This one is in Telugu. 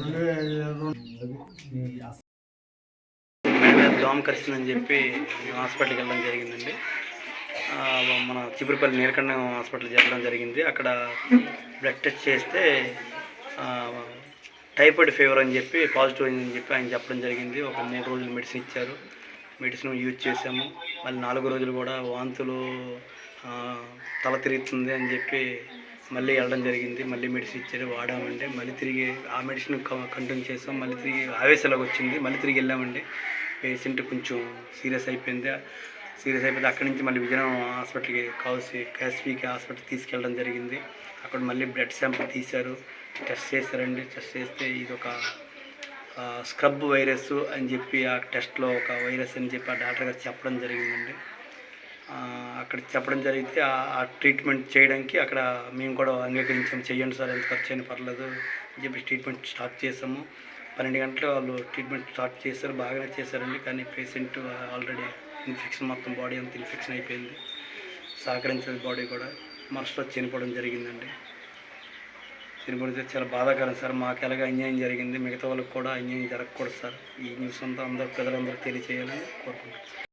మీ దోమ కరిచిందని చెప్పి మేము హాస్పిటల్కి వెళ్ళడం జరిగిందండి. మన చిపురుపల్లి నీలకండ హాస్పిటల్ చేరడం జరిగింది. అక్కడ బ్లడ్ టెస్ట్ చేస్తే టైఫాయిడ్ ఫీవర్ అని చెప్పి పాజిటివ్ అయిందని చెప్పి ఆయన చెప్పడం జరిగింది. ఒక మూడు రోజులు మెడిసిన్ ఇచ్చారు. మెడిసిన్ యూజ్ చేసాము మళ్ళీ నాలుగు రోజులు కూడా వాంతులు తల తిరుగుతుంది అని చెప్పి మళ్ళీ వెళ్ళడం జరిగింది. మళ్ళీ మెడిసిన్ ఇచ్చారు వాడామండి. మళ్ళీ తిరిగి ఆ మెడిసిన్ కంటిన్యూ చేసాం. మళ్ళీ తిరిగి ఆవేశాలకు వచ్చింది. మళ్ళీ తిరిగి వెళ్ళామండి. పేషెంట్ కొంచెం సీరియస్ అయిపోయింది. సీరియస్ అయిపోతే అక్కడి నుంచి మళ్ళీ విజయనగరం హాస్పిటల్కి కావాల్సి కేఎస్పీకి హాస్పిటల్ తీసుకెళ్ళడం జరిగింది. అక్కడ మళ్ళీ బ్లడ్ శాంపుల్ తీశారు. టెస్ట్ చేశారండి. టెస్ట్ చేస్తే ఇది ఒక స్క్రబ్ వైరస్ అని చెప్పి ఆ టెస్ట్లో ఒక వైరస్ అని చెప్పి ఆ డాక్టర్ గారు చెప్పడం జరిగిందండి. అక్కడ చెప్పడం జరిగితే ఆ- ట్రీట్మెంట్ చేయడానికి అక్కడ మేము కూడా అంగీకరించాము. చేయండి సార్ ఎంత ఖర్చు అయినా పర్లేదు అని చెప్పి ట్రీట్మెంట్ స్టార్ట్ చేసాము పన్నెండు గంటలు వాళ్ళు ట్రీట్మెంట్ స్టార్ట్ చేశారు బాగానే చేశారండి. కానీ పేషెంట్ ఆల్రెడీ ఇన్ఫెక్షన్ మొత్తం బాడీ అంతా ఇన్ఫెక్షన్ అయిపోయింది. సహకరించలేదు బాడీ కూడా. మనసులో చనిపోవడం జరిగిందండి. చనిపోతే చాలా బాధాకరం సార్. మాకు ఎలాగ అన్యాయం జరిగింది మిగతా వాళ్ళకి కూడా అన్యాయం జరగకూడదు సార్. ఈ న్యూస్ అంతా అందరూ ప్రజలందరూ తెలియచేయాలని కోరుకుంటున్నాను